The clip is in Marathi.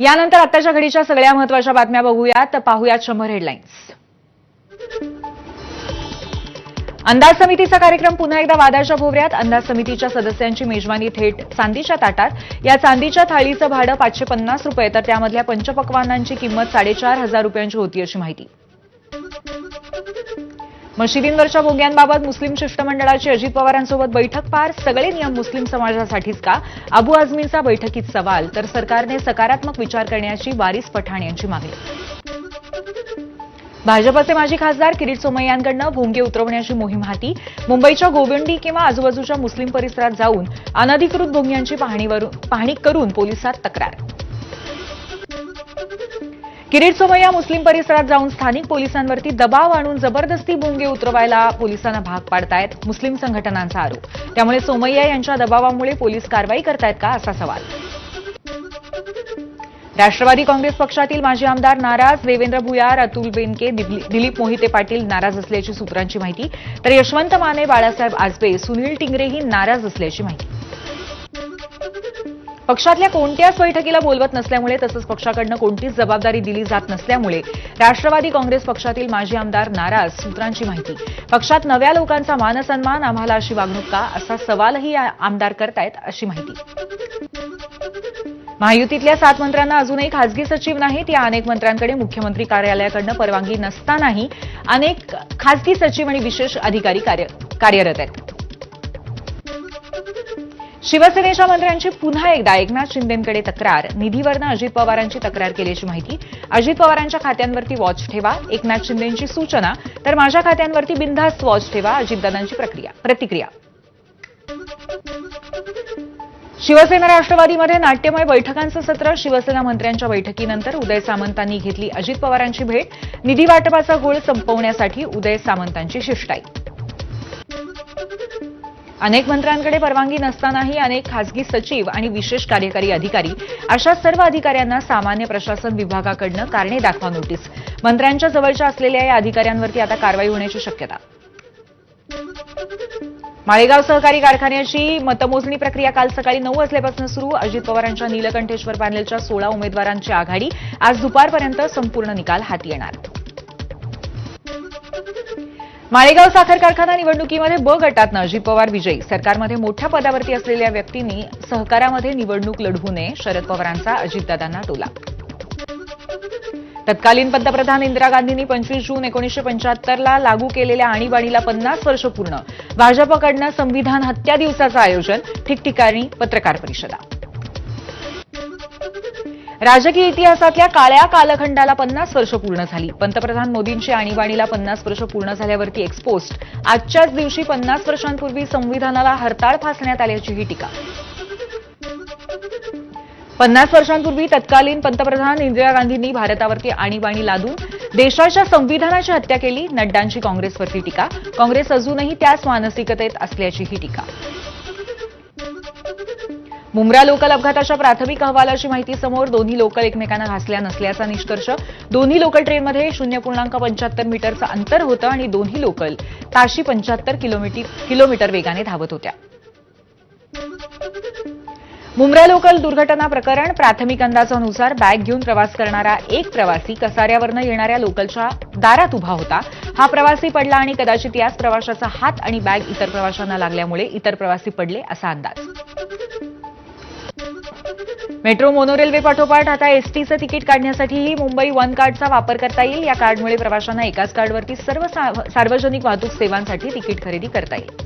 यानंतर आताच्या घडीच्या सगळ्या महत्त्वाच्या बातम्या बघूयात. पाहूयात शंभर हेडलाईन्स. अंदाज समितीचा कार्यक्रम पुन्हा एकदा वादाच्या भोवऱ्यात. अंदाज समितीच्या सदस्यांची मेजवानी थेट चांदीच्या ताटात. या चांदीच्या थाळीचं भाडं पाचशे पन्नास रुपये तर त्यामधल्या पंचपक्वानांची किंमत साडेचार हजार रुपयांची होती अशी माहिती. मशिदींवरच्या बोग्यांबाबत मुस्लिम शिष्टमंडळाची अजित पवारांसोबत बैठक पार सगळे नियम मुस्लिम समाजासाठीच का? अबू आझमींचा बैठकीत सवाल तर सरकारने सकारात्मक विचार करण्याची वारीस पठाण यांची मागणी. भाजपचे माजी खासदार किरीट सोमय्यांकडनं भोंगे उतरवण्याची मोहीम हाती. मुंबईच्या गोवंडी किंवा आजूबाजूच्या मुस्लिम परिसरात जाऊन अनधिकृत भोंग्यांची पाहणीवरून- पाहणी करून पोलिसात तक्रार. किरीट सोमय्या मुस्लिम परिसरात जाऊन स्थानिक पोलिसांवरती दबाव आणून जबरदस्ती भोंगे उतरवायला पोलिसांना भाग पाडतायत मुस्लिम संघटनांचा आरोप. त्यामुळे सोमय्या यांच्या दबावामुळे पोलीस कारवाई करतायत का असा सवाल. राष्ट्रवादी काँग्रेस पक्षातील माजी आमदार नाराज देवेंद्र भुयार अतुल बेनके दिली- दिलीप मोहिते पाटील नाराज असल्याची सूत्रांची माहिती. तर यशवंत माने बाळासाहेब आजबे सुनील टिंगरेही नाराज असल्याची माहिती. पक्षातल्या कोणत्याच बैठकीला बोलवत नसल्यामुळे तसंच पक्षाकडनं कोणतीच जबाबदारी दिली जात नसल्यामुळे राष्ट्रवादी काँग्रेस पक्षातील माजी आमदार नाराज सूत्रांची माहिती. पक्षात नव्या लोकांचा मानसन्मान आम्हाला अशी वागणूक का? असा सवालही आमदार करतायत अशी माहिती. महायुतीतल्या सात मंत्र्यांना अजूनही खासगी सचिव नाहीत. या अनेक मंत्र्यांकडे मुख्यमंत्री कार्यालयाकडनं परवानगी नसतानाही अनेक खासगी सचिव आणि विशेष अधिकारी कार्य- कार्यरत आहेत. शिवसेनेच्या मंत्र्यांची पुन्हा एकदा एकनाथ शिंदेकडे तक्रार. निधीवरनं अजित पवारांची तक्रार केल्याची माहिती. अजित पवारांच्या खात्यांवरती वॉच ठेवा एकनाथ शिंदेची सूचना. तर माझ्या खात्यांवरती बिनधास्त वॉच ठेवा अजितदादांची प्रक्रिया प्रतिक्रिया. शिवसेना राष्ट्रवादीमध्ये नाट्यमय बैठकांचं सत्र. शिवसेना मंत्र्यांच्या बैठकीनंतर उदय सामंतांनी घेतली अजित पवारांची भेट. निधी वाटपाचा घोळ संपवण्यासाठी उदय सामंतांची शिष्टाई. अनेक मंत्र्यांकडे परवानगी नसतानाही अनेक खासगी सचिव आणि विशेष कार्यकारी अधिकारी अशा सर्व अधिकाऱ्यांना सामान्य प्रशासन विभागाकडनं कारणे दाखवा नोटीस. मंत्र्यांच्या जवळच्या असलेल्या या अधिकाऱ्यांवरती आता कारवाई होण्याची शक्यता. माळेगाव सहकारी कारखान्याची मतमोजणी प्रक्रिया काल सकाळी नऊ वाजल्यापासून सुरू. अजित पवारांच्या नीलकंठेश्वर पॅनेलच्या सोळा उमेदवारांची आघाडी. आज दुपारपर्यंत संपूर्ण निकाल हाती येणार. माळेगाव साखर कारखाना निवडणुकीमध्ये ब गटातनं अजित पवार विजयी. सरकारमध्ये मोठ्या पदावरती असलेल्या व्यक्तींनी सहकारामध्ये निवडणूक लढवू नये शरद पवारांचा अजितदादांना टोला. तत्कालीन पंतप्रधान इंदिरा गांधींनी पंचवीस जून एकोणीसशे पंच्याहत्तरला लागू केलेल्या आणीबाणीला पन्नास वर्ष पूर्ण. भाजपकडनं संविधान हत्या दिवसाचं आयोजन ठिकठिकाणी पत्रकार परिषदा. राजकीय इतिहासातल्या काळ्या कालखंडाला पन्नास वर्ष पूर्ण झाली. पंतप्रधान मोदींची आणीबाणीला पन्नास वर्ष पूर्ण झाल्यावरती एक्सपोस्ट आजच्याच दिवशी पन्नास वर्षांपूर्वी संविधानाला हरताळ फासण्यात आल्याची ही टीका. पन्नास वर्षांपूर्वी तत्कालीन पंतप्रधान इंदिरा गांधींनी भारतावरती आणीबाणी लादून देशाच्या संविधानाची हत्या केली नड्डांची काँग्रेसवरती टीका. काँग्रेस अजूनही त्याच मानसिकतेत असल्याची ही टीका. मुंब्रा लोकल अपघाताच्या प्राथमिक अहवालाची माहिती समोर दोन्ही लोकल एकमेकांना घासल्या नसल्याचा निष्कर्ष. दोन्ही लोकल ट्रेनमध्ये शून्य पूर्णांक पंच्याहत्तर मीटरचं अंतर होतं आणि दोन्ही लोकल ताशी पंच्याहत्तर किलोमीटर वेगाने धावत होत्या. मुंब्रा लोकल दुर्घटना प्रकरण प्राथमिक अंदाजानुसार बॅग घेऊन प्रवास करणारा एक प्रवासी कसाऱ्यावरनं येणाऱ्या लोकलच्या दारात उभा होता. हा प्रवासी पडला आणि कदाचित याच प्रवाशाचा हात आणि बॅग इतर प्रवाशांना लागल्यामुळे इतर प्रवासी पडले असा अंदाज. मेट्रो मोनोरेल्वे पाठोपाठ आता एसटीचं तिकीट काढण्यासाठीही मुंबई वन कार्डचा वापर करता येईल. या कार्डमुळे प्रवाशांना एकाच कार्डवरती सर्व सार्वजनिक वाहतूक सेवांसाठी तिकीट खरेदी करता येईल.